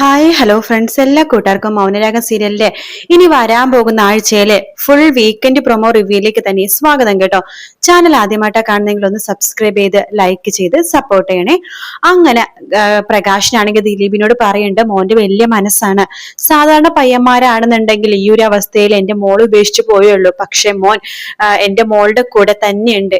Hi hello friends എല്ലാ കൂട്ടുകാർക്കും മൗനരാഗ സീരിയലിലെ ഇനി വരാൻ പോകുന്ന ആഴ്ചയിലെ ഫുൾ വീക്കെൻഡ് പ്രൊമോ റിവ്യൂയിലേക്ക് തന്നെ സ്വാഗതം കേട്ടോ. ചാനൽ ആദ്യമായിട്ടാണ് കാണുന്നെങ്കിൽ ഒന്ന് സബ്സ്ക്രൈബ് ചെയ്ത് ലൈക്ക് ചെയ്ത് സപ്പോർട്ട് ചെയ്യണേ. അങ്ങനെ പ്രകാശിനാണെങ്കിൽ ദിലീപിനോട് പറയുന്നുണ്ട് മോന്റെ വലിയ മനസ്സാണ്. സാധാരണ പയ്യന്മാരാണെന്നുണ്ടെങ്കിൽ ഈ ഒരു അവസ്ഥയിൽ എന്റെ മോൾ ഉപേക്ഷിച്ചു പോയുള്ളൂ പക്ഷെ മോൻ എന്റെ മോളുടെ കൂടെ തന്നെയുണ്ട്.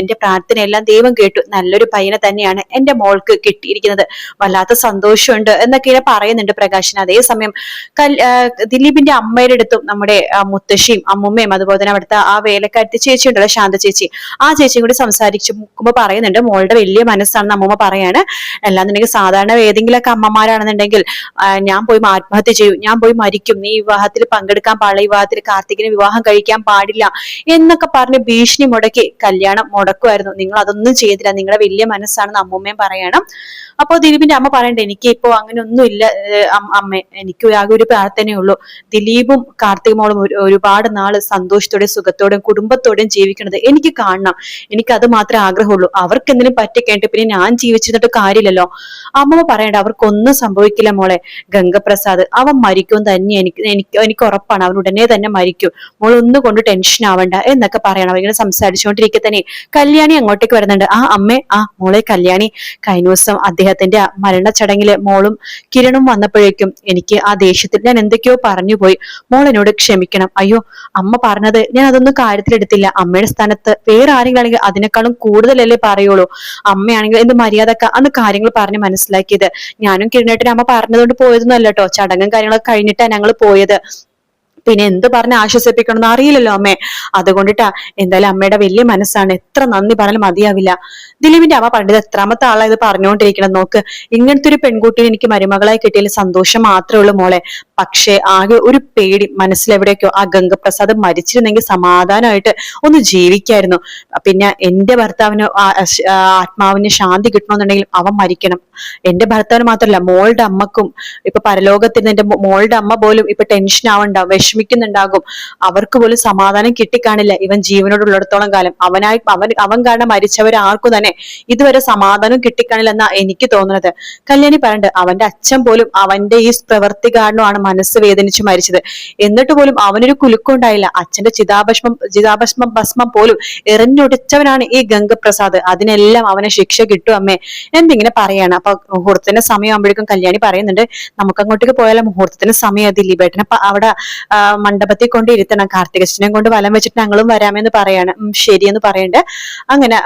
എന്റെ പ്രാർത്ഥനയെല്ലാം ദൈവം കേട്ടു. നല്ലൊരു പയ്യനെ തന്നെയാണ് എന്റെ മോൾക്ക് കിട്ടിയിരിക്കുന്നത്. വല്ലാത്ത സന്തോഷമുണ്ട് എന്നൊക്കെ പറയുന്നുണ്ട് പ്രകാശൻ. അതേസമയം ദിലീപിന്റെ അമ്മയുടെ അടുത്തും നമ്മുടെ മുത്തശ്ശിയും അമ്മുമ്മയും അതുപോലെ തന്നെ അവിടുത്തെ ആ വേലക്കാരത്തെ ചേച്ചി ഉണ്ടല്ലോ ശാന്ത ചേച്ചി. ആ ചേച്ചിയും കൂടി സംസാരിച്ചു നോക്കുമ്പോ പറയുന്നുണ്ട് മോളുടെ വലിയ മനസ്സാണെന്ന് അമ്മുമ്മ പറയാണ്. അല്ലാന്നുണ്ടെങ്കിൽ സാധാരണ ഏതെങ്കിലുമൊക്കെ അമ്മമാരാണെന്നുണ്ടെങ്കിൽ ഞാൻ പോയി ആത്മഹത്യ ചെയ്യും ഞാൻ പോയി മരിക്കും നീ വിവാഹത്തിൽ പങ്കെടുക്കാൻ പാടില്ല വിവാഹത്തിൽ കാർത്തികിന് വിവാഹം കഴിക്കാൻ പാടില്ല എന്നൊക്കെ പറഞ്ഞ് ഭീഷണി മുടക്കി കല്യാണം മുടക്കുമായിരുന്നു നിങ്ങൾ അതൊന്നും ചെയ്തില്ല നിങ്ങളുടെ വലിയ മനസ്സാണെന്ന് അമ്മുമ്മയും പറയണം. അപ്പോ ദിലീപിന്റെ അമ്മ പറയണ്ട എനിക്ക് ഇപ്പോ അങ്ങനെ ഒന്നും ഇല്ല അമ്മ എനിക്ക് ആകെ ഒരു പ്രാർത്ഥനയേ ഉള്ളൂ. ദിലീപും കാർത്തിക മോളും ഒരുപാട് നാൾ സന്തോഷത്തോടെ സുഖത്തോടെയും കുടുംബത്തോടെയും ജീവിക്കണത് എനിക്ക് കാണണം. എനിക്ക് അത് മാത്രമേ ആഗ്രഹമുള്ളൂ. അവർക്ക് എന്തിനും പറ്റിക്കേണ്ട പിന്നെ ഞാൻ ജീവിച്ചിരുന്നിട്ട് കാര്യമില്ലല്ലോ. അമ്മ പറയണ്ട അവർക്കൊന്നും സംഭവിക്കില്ല മോളെ. ഗംഗപ്രസാദ് അവൻ മരിക്കും തന്നെ എനിക്ക് എനിക്ക് എനിക്ക് ഉറപ്പാണ്. അവൻ ഉടനെ തന്നെ മരിക്കും. മോൾ ഒന്നും കൊണ്ട് ടെൻഷൻ ആവണ്ട എന്നൊക്കെ പറയണം. അവരിങ്ങനെ സംസാരിച്ചുകൊണ്ടിരിക്കെ തന്നെ. കല്യാണി അങ്ങോട്ടേക്ക് വരുന്നുണ്ട്. ആ അമ്മേ ആ മോളെ കല്യാണി. കഴിഞ്ഞ ദിവസം അദ്ദേഹത്തിന്റെ മരണ ചടങ്ങിൽ മോളും കിരണും വന്നപ്പോഴേക്കും എനിക്ക് ആ ദേഷ്യത്തിൽ ഞാൻ എന്തൊക്കെയോ പറഞ്ഞു പോയി മോൾ എന്നോട് ക്ഷമിക്കണം. അയ്യോ അമ്മ പറഞ്ഞത് ഞാൻ അതൊന്നും കാര്യത്തിലെടുത്തില്ല. അമ്മയുടെ സ്ഥാനത്ത് വേറെ ആരെങ്കിലും ആണെങ്കിൽ അതിനേക്കാളും കൂടുതലല്ലേ പറയുള്ളൂ. അമ്മയാണെങ്കിൽ എന്ത് മര്യാദക്ക? അന്ന് കാര്യങ്ങൾ പറഞ്ഞ് മനസ്സിലാക്കിയത്. ഞാനും കിരണേട്ടൻ അമ്മ പറഞ്ഞതുകൊണ്ട് പോയതൊന്നും അല്ലട്ടോ ചടങ്ങും കാര്യങ്ങളൊക്കെ കഴിഞ്ഞിട്ടാണ് ഞങ്ങൾ പോയത്. പിന്നെ എന്ത് പറഞ്ഞ് ആശ്വസിപ്പിക്കണം എന്ന് അറിയില്ലല്ലോ അമ്മേ. അതുകൊണ്ടിട്ടാ എന്തായാലും അമ്മയുടെ വലിയ മനസ്സാണ്. എത്ര നന്ദി പറഞ്ഞാലും മതിയാവില്ല. ദിലീപിന്റെ അമ്മ പണ്ടത് എത്രാമത്തെ ആളാ ഇത് പറഞ്ഞുകൊണ്ടിരിക്കണം നോക്ക്. ഇങ്ങനത്തെ ഒരു പെൺകുട്ടിയെ എനിക്ക് മരുമകളായി കിട്ടിയതിൽ സന്തോഷം മാത്രമേ ഉള്ളൂ മോളെ. പക്ഷേ ആകെ ഒരു പേടി മനസ്സിലെവിടേക്കോ ആ ഗംഗപ്രസാദ് മരിച്ചിരുന്നെങ്കിൽ സമാധാനമായിട്ട് ഒന്ന് ജീവിക്കായിരുന്നു. പിന്നെ എന്റെ ഭർത്താവിന് ആത്മാവിന് ശാന്തി കിട്ടണമെന്നുണ്ടെങ്കിൽ അവൻ മരിക്കണം. എന്റെ ഭർത്താവിന് മാത്രമല്ല മോളുടെ അമ്മക്കും. ഇപ്പൊ പരലോകത്തിൽ എന്റെ മോളുടെ അമ്മ പോലും ഇപ്പൊ ടെൻഷൻ ആവണ്ടാവും വിഷമിക്കുന്നുണ്ടാകും. അവർക്ക് പോലും സമാധാനം കിട്ടിക്കാണില്ല. ഇവൻ ജീവനോടുള്ളിടത്തോളം കാലം. അവനായി അവൻ അവൻ കാരണം മരിച്ചവർ ആർക്കും തന്നെ ഇതുവരെ സമാധാനം കിട്ടിക്കാണില്ല എന്നാ എനിക്ക് തോന്നുന്നത്. കല്യാണി പറയണ്ട് അവന്റെ അച്ഛൻ പോലും അവന്റെ ഈ പ്രവൃത്തി കാരണമാണ് മനസ്സ് വേദനിച്ച് മരിച്ചത്. എന്നിട്ട് പോലും അവനൊരു കുലുക്കുണ്ടായില്ല അച്ഛന്റെ ചിതാഭസ്മം ചിതാഭസ്മം ഭസ്മം പോലും എറിഞ്ഞൊടിച്ചവനാണ് ഈ ഗംഗപ്രസാദ്. അതിനെല്ലാം അവനെ ശിക്ഷ കിട്ടും അമ്മേ. എന്തിങ്ങനെ പറയാണ്? അപ്പൊ മുഹൂർത്തത്തിന്റെ സമയമാകുമ്പോഴേക്കും കല്യാണി പറയുന്നുണ്ട് നമുക്ക് അങ്ങോട്ടേക്ക് പോയാലും? മുഹൂർത്തത്തിന്റെ സമയം ദിലീപേട്ടനെ അവിടെ മണ്ഡപത്തിൽ കൊണ്ട് ഇരുത്തണം കാർത്തികശ്വനെ കൊണ്ട് വലം വെച്ചിട്ട് ഞങ്ങളും വരാമെന്ന് പറയാണ്. ശരി ശരിയെന്ന് പറയണ്ട്. അങ്ങനെ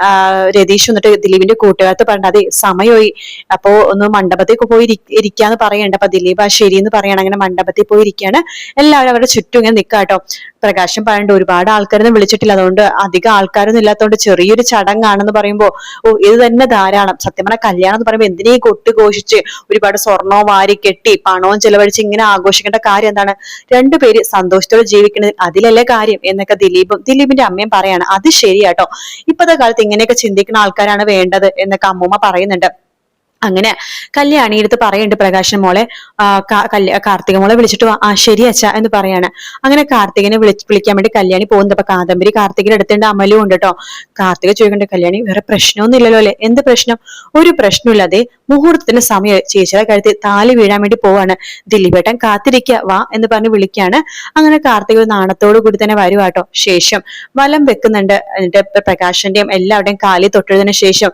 രതീഷ് വന്നിട്ട് ദിലീപിന്റെ കൂട്ടുകാരത്ത് പറഞ്ഞത് അതെ സമയമായി. അപ്പോ ഒന്ന് മണ്ഡപത്തിൽ പോയി ഇരിക്കാന്ന് പറയണ്ട്. അപ്പൊ ദിലീപ് ആ ശരിയെന്ന് പറയണം. അങ്ങനെ മണ്ഡപത്തിൽ പോയി ഇരിക്കാണ്. എല്ലാവരും അവരുടെ ചുറ്റും ഇങ്ങനെ നിക്കാട്ടോ പ്രകാശം പറയേണ്ട ഒരുപാട് ആൾക്കാരൊന്നും വിളിച്ചിട്ടില്ല. അതുകൊണ്ട് അധികം ആൾക്കാരൊന്നും ഇല്ലാത്തതുകൊണ്ട് ചെറിയൊരു ചടങ്ങാണെന്ന് പറയുമ്പോ ഓ ഇത് തന്നെ ധാരാളം. സത്യം പറഞ്ഞാൽ കല്യാണം എന്ന് പറയുമ്പോൾ എന്തിനേ കൊട്ട് ഘോഷിച്ച് ഒരുപാട് സ്വർണവും വാരി കെട്ടി പണവും ചെലവഴിച്ച് ഇങ്ങനെ ആഘോഷിക്കേണ്ട കാര്യം എന്താണ്? രണ്ടുപേര് സന്തോഷത്തോടെ ജീവിക്കുന്നത് അതിലല്ലേ കാര്യം എന്നൊക്കെ ദിലീപും ദിലീപിന്റെ അമ്മയും പറയാണ്. അത് ശരിയാട്ടോ. ഇപ്പോഴത്തെ കാലത്ത് ഇങ്ങനെയൊക്കെ ചിന്തിക്കുന്ന ആൾക്കാരാണ് വേണ്ടത് എന്നൊക്കെ അമ്മൂമ്മ പറയുന്നുണ്ട്. അങ്ങനെ കല്യാണി എടുത്ത് പറയുന്നുണ്ട് പ്രകാശൻ മോളെ കാർത്തിക മോളെ വിളിച്ചിട്ട് ആ ശരി അച്ഛ എന്ന് പറയാണ്. അങ്ങനെ കാർത്തികനെ വിളി വിളിക്കാൻ വേണ്ടി കല്യാണി പോകുന്നത് അപ്പൊ കാദംബരി കാർത്തികയുടെ അടുത്തുണ്ട് അമലും ഉണ്ട് കേട്ടോ കാർത്തിക ചോദിക്കേണ്ട കല്യാണി വേറെ പ്രശ്നമൊന്നും ഇല്ലല്ലോ അല്ലെ? എന്ത് പ്രശ്നം? ഒരു പ്രശ്നമില്ലാതെ മുഹൂർത്തത്തിന് സമയം ചേച്ചിയുടെ കഴുത്തി താലി വീഴാൻ വേണ്ടി പോവാണ്. ദിലീപേട്ടൻ കാത്തിരിക്ക വാ എന്ന് പറഞ്ഞ് വിളിക്കാണ്. അങ്ങനെ കാർത്തിക ഒരു നാണത്തോടു കൂടി തന്നെ വരുവാട്ടോ ശേഷം വലം വെക്കുന്നുണ്ട്. എന്നിട്ട് പ്രകാശന്റെയും എല്ലാവരുടെയും കാലി തൊട്ടതിന് ശേഷം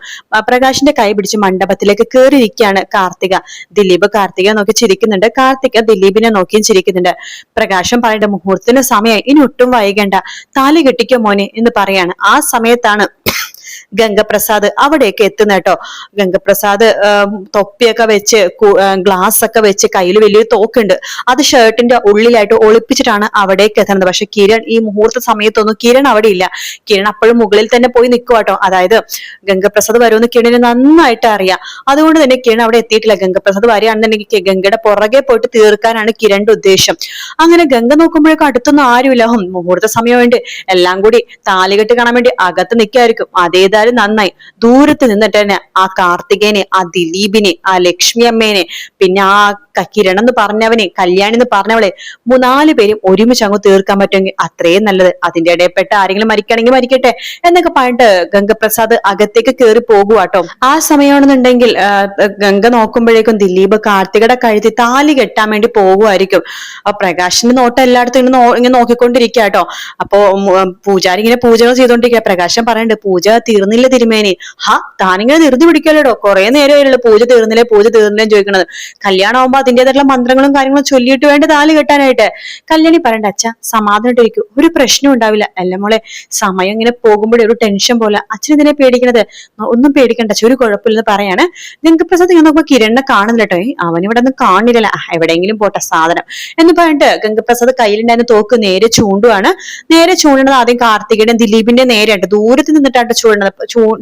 പ്രകാശിന്റെ കൈ പിടിച്ച് മണ്ഡപത്തിലേക്ക് കയറിയിരിക്കുകയാണ് കാർത്തിക. ദിലീപ് കാർത്തിക നോക്കി ചിരിക്കുന്നുണ്ട്. കാർത്തിക ദിലീപിനെ നോക്കിയും ചിരിക്കുന്നുണ്ട്. പ്രകാശം പറയേണ്ട മുഹൂർത്തത്തിന് സമയമായി ഇനി ഒട്ടും വൈകണ്ട. താലി കെട്ടിക്കോ മോനെ എന്ന് പറയാണ്. ആ സമയത്താണ് ഗംഗപ്രസാദ് അവിടെയൊക്കെ എത്തുന്ന കേട്ടോ ഗംഗപ്രസാദ് തൊപ്പിയൊക്കെ വെച്ച് ഗ്ലാസ് ഒക്കെ വെച്ച് കയ്യിൽ വലിയൊരു തോക്കുണ്ട്. അത് ഷർട്ടിന്റെ ഉള്ളിലായിട്ട് ഒളിപ്പിച്ചിട്ടാണ് അവിടേക്ക് എത്തുന്നത്. പക്ഷെ കിരൺ ഈ മുഹൂർത്ത സമയത്തൊന്നും കിരൺ അവിടെ ഇല്ല. കിരൺ അപ്പോഴും മുകളിൽ തന്നെ പോയി നിൽക്കുവാട്ടോ അതായത് ഗംഗപ്രസാദ് വരുമെന്ന് കിരണിന് നന്നായിട്ട് അറിയാം. അതുകൊണ്ട് തന്നെ കിരൺ അവിടെ എത്തിയിട്ടില്ല. ഗംഗപ്രസാദ് വരികയാണെന്നുണ്ടെങ്കിൽ ഗംഗയുടെ പുറകെ പോയിട്ട് തീർക്കാനാണ് കിരണിന്റെ ഉദ്ദേശം. അങ്ങനെ ഗംഗ നോക്കുമ്പോഴേക്കും അടുത്തൊന്നും ആരുമില്ല. മുഹൂർത്ത മുഹൂർത്ത സമയമുണ്ട് എല്ലാം കൂടി താലികെട്ട് കാണാൻ വേണ്ടി അകത്ത് നിൽക്കായിരിക്കും അതേതാ എന്തായാലും നന്നായി. ദൂരത്ത് നിന്നിട്ട് തന്നെ ആ കാർത്തികേനെ ആ ദിലീപിനെ ആ ലക്ഷ്മി അമ്മേനെ പിന്നെ ആ കിരൺ എന്ന് പറഞ്ഞവനെ കല്യാണി എന്ന് പറഞ്ഞവളെ മൂന്നാൽ പേരും ഒരുമിച്ച് അങ്ങ് തീർക്കാൻ പറ്റുമെങ്കിൽ അത്രയും നല്ലത്. അതിന്റെ ഇടയിൽപ്പെട്ട ആരെങ്കിലും മരിക്കണമെങ്കിൽ മരിക്കട്ടെ എന്നൊക്കെ പറഞ്ഞിട്ട് ഗംഗപ്രസാദ് അകത്തേക്ക് കയറി പോകുവാട്ടോ. ആ സമയമാണെന്നുണ്ടെങ്കിൽ ഗംഗ നോക്കുമ്പോഴേക്കും ദിലീപ് കാർത്തികയുടെ കഴുത്തി താലി കെട്ടാൻ വേണ്ടി പോകുമായിരിക്കും ആ പ്രകാശിന്റെ നോട്ടം എല്ലായിടത്തും ഇങ്ങനെ ഇങ്ങനെ നോക്കിക്കൊണ്ടിരിക്കുക കേട്ടോ അപ്പോ പൂജാരി ഇങ്ങനെ പൂജകൾ ചെയ്തോണ്ടിരിക്കുക പ്രകാശം പറയണ്ട് പൂജ തീർന്നില്ല തിരുമേനി. ഹാ താനിങ്ങനെ ധൃതി പിടിക്കല്ലോ കുറെ നേരമായുള്ളൂ പൂജ തീർന്നില്ലേ പൂജ തീർന്നില്ലേ ചോദിക്കണത്. കല്യാണം ആവുമ്പോ അതിന്റേതായിട്ടുള്ള മന്ത്രങ്ങളും കാര്യങ്ങളും ചൊല്ലിയിട്ട് വേണ്ട താൽ കെട്ടാനായിട്ട്. കല്യാണി പറയണ്ട അച്ഛ സമാധാനമായിട്ടിരിക്കും. ഒരു പ്രശ്നം ഉണ്ടാവില്ല. അല്ല മോളെ സമയം ഇങ്ങനെ പോകുമ്പോഴേ ഒരു ടെൻഷൻ പോലെ. അച്ഛൻ ഇതിനെ പേടിക്കണത്? ഒന്നും പേടിക്കണ്ട ഒരു കുഴപ്പമില്ലെന്ന് പറയാണ്. നിങ്ങൾക്ക് പ്രസാദ് ഇങ്ങനെ നോക്കുമ്പോ കിരണ്ണെ കാണുന്നില്ല കേട്ടോ. അവൻ ഇവിടെ ഒന്നും കാണില്ല എവിടെയെങ്കിലും പോട്ടെ സാധനം. എന്ന് പറഞ്ഞിട്ട് ഗംഗപ്രസാദ് കയ്യിലുണ്ടായിരുന്ന തോക്ക് നേരെ ചൂണ്ടുവാണ്. നേരെ ചൂണ്ടുന്നത് ആദ്യം കാർത്തികയുടെയും ദിലീപിന്റെ നേരെയായിട്ട് ദൂരത്ത് നിന്നിട്ടാണ് ചൂടുന്നത്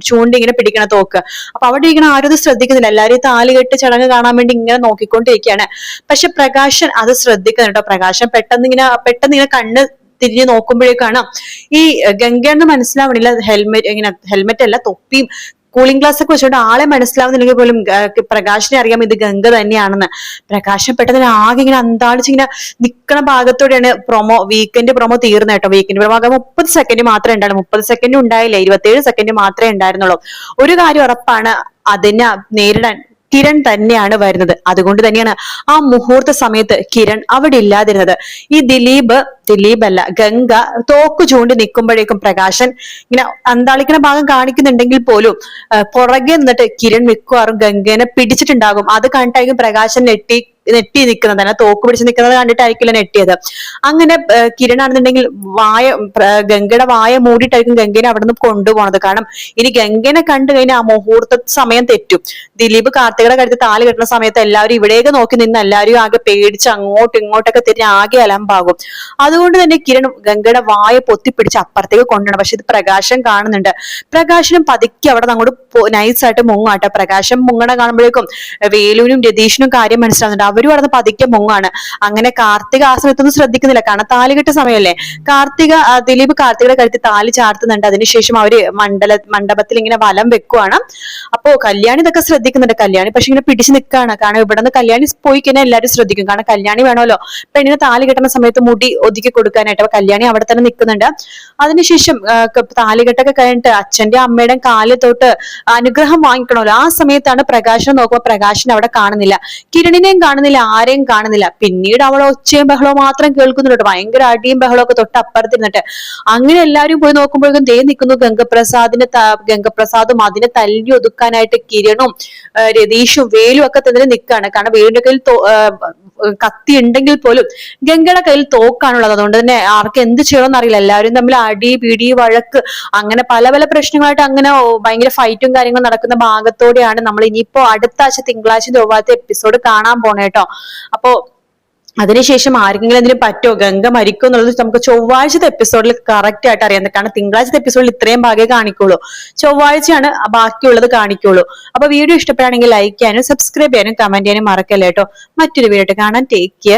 ചൂണ്ടി ഇങ്ങനെ പിടിക്കണ തോക്ക്. അപ്പൊ അവിടെ ഇരിക്കണ ആരും ഇത് ശ്രദ്ധിക്കുന്നില്ല. എല്ലാവരും താലികെട്ട് ചടങ്ങ് കാണാൻ വേണ്ടി ഇങ്ങനെ നോക്കിക്കൊണ്ടിരിക്കുകയാണ്. പക്ഷെ പ്രകാശൻ അത് ശ്രദ്ധിക്കുന്നുണ്ട് പ്രകാശൻ പെട്ടെന്ന് ഇങ്ങനെ പെട്ടെന്ന് ഇങ്ങനെ കണ്ണ് തിരിഞ്ഞു നോക്കുമ്പോഴേക്കാണ് ഈ ഗംഗയെന്ന് മനസ്സിലാവണില്ല. ഹെൽമെറ്റ് ഇങ്ങനെ ഹെൽമെറ്റ് അല്ല തൊപ്പിയും കൂളിംഗ് ഗ്ലാസ് ഒക്കെ വെച്ചോണ്ട് ആളെ മനസ്സിലാവുന്നില്ലെങ്കിൽ പോലും പ്രകാശിനെ അറിയാം ഇത് ഗംഗ തന്നെയാണെന്ന്. പ്രകാശം പെട്ടെന്ന് ആകെ ഇങ്ങനെ അന്താളിച്ച് ഇങ്ങനെ നിക്കണ ഭാഗത്തോടെയാണ് പ്രൊമോ വീക്കെൻഡ് പ്രൊമോ തീർന്ന കേട്ടോ. വീക്കെൻഡ് പ്രൊമോ ആകെ മുപ്പത് സെക്കൻഡ് മാത്രമേ ഉണ്ടായിരുന്നു മുപ്പത് സെക്കൻഡ് ഉണ്ടായില്ല ഇരുപത്തിയേഴ് സെക്കൻഡ് മാത്രമേ ഉണ്ടായിരുന്നുള്ളൂ. ഒരു കാര്യം ഉറപ്പാണ് അതിനെ നേരിടാൻ കിരൺ തന്നെയാണ് വരുന്നത്. അതുകൊണ്ട് തന്നെയാണ് ആ മുഹൂർത്ത സമയത്ത് കിരൺ അവിടെ ഇല്ലാതിരുന്നത്. ഈ ദിലീപ് ദിലീപ് അല്ല ഗംഗ തോക്ക് ചൂണ്ടി നിൽക്കുമ്പോഴേക്കും പ്രകാശൻ ഇങ്ങനെ അന്താളിക്കുന്ന ഭാഗം കാണിക്കുന്നുണ്ടെങ്കിൽ പോലും പുറകെ നിന്നിട്ട് കിരൺ മിക്കവാറും ഗംഗേനെ പിടിച്ചിട്ടുണ്ടാകും. അത് കണ്ടിട്ടായിരിക്കും പ്രകാശൻ നെട്ടി നെട്ടി നിൽക്കുന്നത് തന്നെ തോക്ക് പിടിച്ച് നിൽക്കുന്നത് കണ്ടിട്ടായിരിക്കില്ല നെട്ടിയത്. അങ്ങനെ കിരണാണെന്നുണ്ടെങ്കിൽ വായ ഗംഗയുടെ വായ മൂടിയിട്ടായിരിക്കും ഗംഗേനെ അവിടെ നിന്ന് കൊണ്ടുപോണത്. കാരണം ഇനി ഗംഗേനെ കണ്ടു കഴിഞ്ഞാൽ ആ മുഹൂർത്ത സമയം തെറ്റും. ദിലീപ് കാർത്തികയുടെ കഴുത്ത് താൽ കെട്ടുന്ന സമയത്ത് എല്ലാവരും ഇവിടേക്ക് നോക്കി നിന്ന് എല്ലാവരും ആകെ പേടിച്ച് അങ്ങോട്ടും ഇങ്ങോട്ടൊക്കെ തിരിഞ്ഞ് ആകെ അലമ്പാകും. അതുകൊണ്ട് തന്നെ കിരൺ ഗംഗയുടെ വായ പൊത്തിപ്പിടിച്ച് അപ്പുറത്തേക്ക് കൊണ്ടുപോകണം പക്ഷെ ഇത് പ്രകാശം കാണുന്നുണ്ട്. പ്രകാശനും പതുക്കെ അവിടെ അങ്ങോട്ട് നൈസായിട്ട് മുങ്ങാട്ടെ പ്രകാശം മുങ്ങണ കാണുമ്പോഴേക്കും വേലുവിനും രതീഷിനും കാര്യം മനസ്സിലാവുന്നുണ്ട്. അവരും അവിടെ നിന്ന് മുങ്ങാണ്. അങ്ങനെ കാർത്തിക ആ സമയത്തൊന്നും ശ്രദ്ധിക്കുന്നില്ല. കാരണം താലികെട്ട സമയമല്ലേ? കാർത്തിക ദിലീപ് കാർത്തികയുടെ കഴുത്തിൽ താലി ചാർത്തുന്നുണ്ട്. അതിനുശേഷം അവർ മണ്ഡല മണ്ഡപത്തിൽ ഇങ്ങനെ വലം വെക്കുവാണ്. അപ്പോ കല്യാണി ഇതൊക്കെ ശ്രദ്ധിക്കുന്നുണ്ട്. കല്യാണി പക്ഷെ ഇങ്ങനെ പിടിച്ചു നിൽക്കുകയാണ്. കാരണം ഇവിടെ നിന്ന് കല്യാണി പോയി കഴിഞ്ഞാൽ എല്ലാവരും ശ്രദ്ധിക്കും. കാരണം കല്യാണി വേണമല്ലോ. പെണ്ണിന് താലി കെട്ടുന്ന സമയത്ത് മുടി ഒതുക്കി കൊടുക്കാനായിട്ട്. അപ്പൊ കല്യാണി അവിടെ തന്നെ നിൽക്കുന്നുണ്ട്. അതിനുശേഷം താലികെട്ടൊക്കെ കഴിഞ്ഞിട്ട് അച്ഛന്റെ അമ്മയുടെ കാലിൽ തൊട്ട് അനുഗ്രഹം വാങ്ങിക്കണമല്ലോ. ആ സമയത്താണ് പ്രകാശനം നോക്കുമ്പോൾ പ്രകാശൻ അവിടെ കാണുന്നില്ല. കിരണിനെയും കാണുന്നില്ല. ആരെയും കാണുന്നില്ല. പിന്നീട് അവൾ ഒച്ചയും ബഹളവും മാത്രം കേൾക്കുന്നുണ്ട്. ഭയങ്കര അടിയും ബഹളവും ഒക്കെ തൊട്ട് അപ്പുറത്തിരുന്നിട്ട് അങ്ങനെ എല്ലാവരും പോയി നോക്കുമ്പോഴേക്കും ദേ നിൽക്കുന്നു ഗംഗപ്രസാദിന്റെ ഗംഗപ്രസാദും അതിനെ തല്ലി ഒതുക്കാനായിട്ട് കിരണും രതീഷും വേലും ഒക്കെ തന്നെ നിൽക്കുകയാണ് കാരണം വേലിന്റെ കയ്യിൽ കത്തി ഉണ്ടെങ്കിൽ പോലും ഗംഗയുടെ കയ്യിൽ തോക്കാണുള്ളത്. അതുകൊണ്ട് തന്നെ ആർക്ക് എന്ത് ചെയ്യണമെന്ന് അറിയില്ല. എല്ലാവരും തമ്മിൽ അടി പിടി വഴക്ക് അങ്ങനെ പല പല പ്രശ്നങ്ങളായിട്ട് അങ്ങനെ ഭയങ്കര ഫൈറ്റും കാര്യങ്ങളും നടക്കുന്ന ഭാഗത്തോടെയാണ് നമ്മൾ ഇനിയിപ്പോ അടുത്ത ആഴ്ച തിങ്കളാഴ്ച ചൊവ്വാഴ്ച എപ്പിസോഡ് കാണാൻ പോണേട്ടോ അപ്പോ അതിനുശേഷം ആർക്കെങ്കിലും അതിന് പറ്റോ? ഗംഗ മരിക്കോ എന്നുള്ളത് നമുക്ക് ചൊവ്വാഴ്ചത്തെ എപ്പിസോഡിൽ കറക്റ്റ് ആയിട്ട് അറിയാം. കാരണം തിങ്കളാഴ്ചത്തെ എപ്പിസോഡിൽ ഇത്രയും ഭാഗമേ കാണിക്കുള്ളൂ. ചൊവ്വാഴ്ചയാണ് ബാക്കിയുള്ളത് കാണിക്കുള്ളൂ. അപ്പൊ വീഡിയോ ഇഷ്ടപ്പെടുകയാണെങ്കിൽ ലൈക്ക് ചെയ്യാനും സബ്സ്ക്രൈബ് ചെയ്യാനും കമന്റ് ചെയ്യാനും മറക്കല്ലേ കേട്ടോ മറ്റൊരു വീഡിയോ കാണാൻ ടേക്ക് കെയർ